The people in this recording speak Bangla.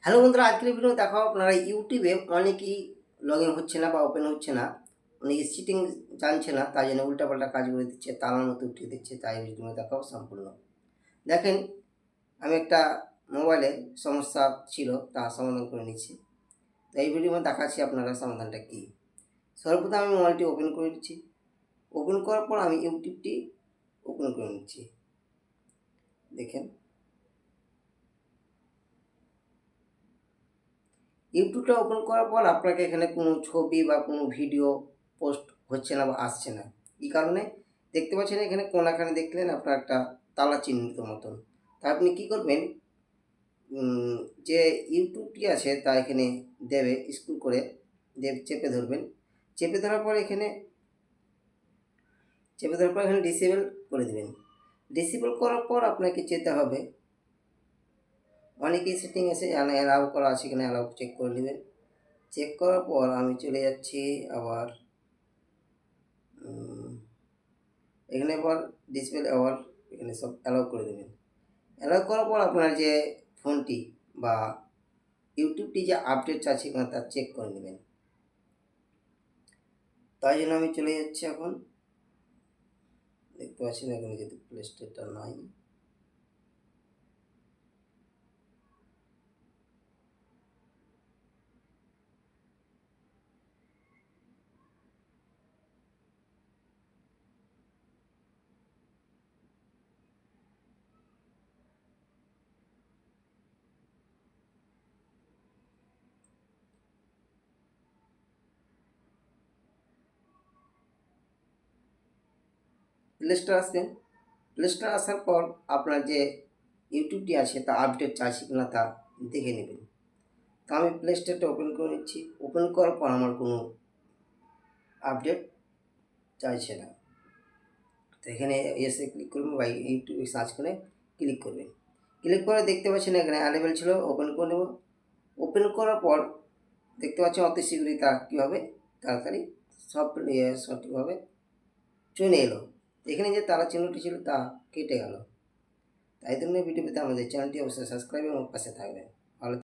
হ্যালো বন্ধুরা, আজকের ভিডিও দেখাও আপনারা ইউটিউবে অনেকেই লগ ইন হচ্ছে না বা ওপেন হচ্ছে না। অনেকে সিটিং জানছে না তাই জন্য উল্টাপাল্টা কাজ করে দিচ্ছে, তালার মতো উঠিয়ে দিচ্ছে, তাই ভিডিও দেখাও সম্পূর্ণ। দেখেন, আমি একটা মোবাইলে সমস্যা ছিল, তা সমাধান করে নিচ্ছি। তো এই ভিডিও দেখাচ্ছি আপনারা সমাধানটা কী। সর্বপ্রথম আমি মোবাইলটি ওপেন করে নিচ্ছি। ওপেন করার পর আমি ইউটিউবটি ওপেন করে নিচ্ছি। দেখেন ইউটিউবটা ওপেন করার পর আপনাকে এখানে কোনো ছবি বা কোনো ভিডিও পোস্ট হচ্ছে না বা আসছে না। এই কারণে দেখতে পাচ্ছেন এখানে কোনাখানে দেখলেন আপনার একটা তালা চিহ্নিত মতন। তা আপনি কী করবেন? যে ইউটিউবটি আছে তা এখানে দেবে, স্কুল করে দেব, চেপে ধরবেন। চেপে ধরার পর এখানে, চেপে ধরার পর এখানে ডিসেবল করে দেবেন। ডিসেবল করার পর আপনাকে যেতে হবে অনেকেই সেটিং এসে অ্যালাউ করা আছে এখানে অ্যালাউ চেক করে নেবেন। চেক করার পর আমি চলে যাচ্ছি আবার এখানে আবার ডিসপ্লে আবার এখানে সব অ্যালাউ করে দেবেন। অ্যালাউ করার পর আপনার যে ফোনটি বা ইউটিউবটি যে আপডেট আছে এখানে তা চেক করে নেবেন। তাই জন্য আমি চলে যাচ্ছি এখন। দেখতে পাচ্ছেন এখানে যেহেতু প্লে স্টোরটা নাই। প্লে স্টোর আসবেন আসার পর আপনার যে ইউটিউবটি আছে, তা আপডেট চাইছে কিনা তা দেখে নেবেন। তো আমি প্লে স্টোরটা ওপেন করে নিচ্ছি। ওপেন করার পর আমার কোনো আপডেট চাইছে না। তো এখানে এসে ক্লিক করবেন বা ইউটিউবে সার্চ করে ক্লিক করবেন। ক্লিক করে দেখতে পাচ্ছেন এখানে অ্যাভেলেবেল ছিল ওপেন করে নেব। ওপেন করার পর দেখতে পাচ্ছেন অতি শীঘ্রই তা কী হবে তাড়াতাড়ি সব ইয়ে সঠিকভাবে চলে এলো। এখানে যে তারা চিহ্নটি ছিল তা কেটে গেল। তাই জন্য ভিডিও পেতে আমাদের চ্যানেলটি অবশ্যই সাবস্ক্রাইব এবং পাশে থাকবেন।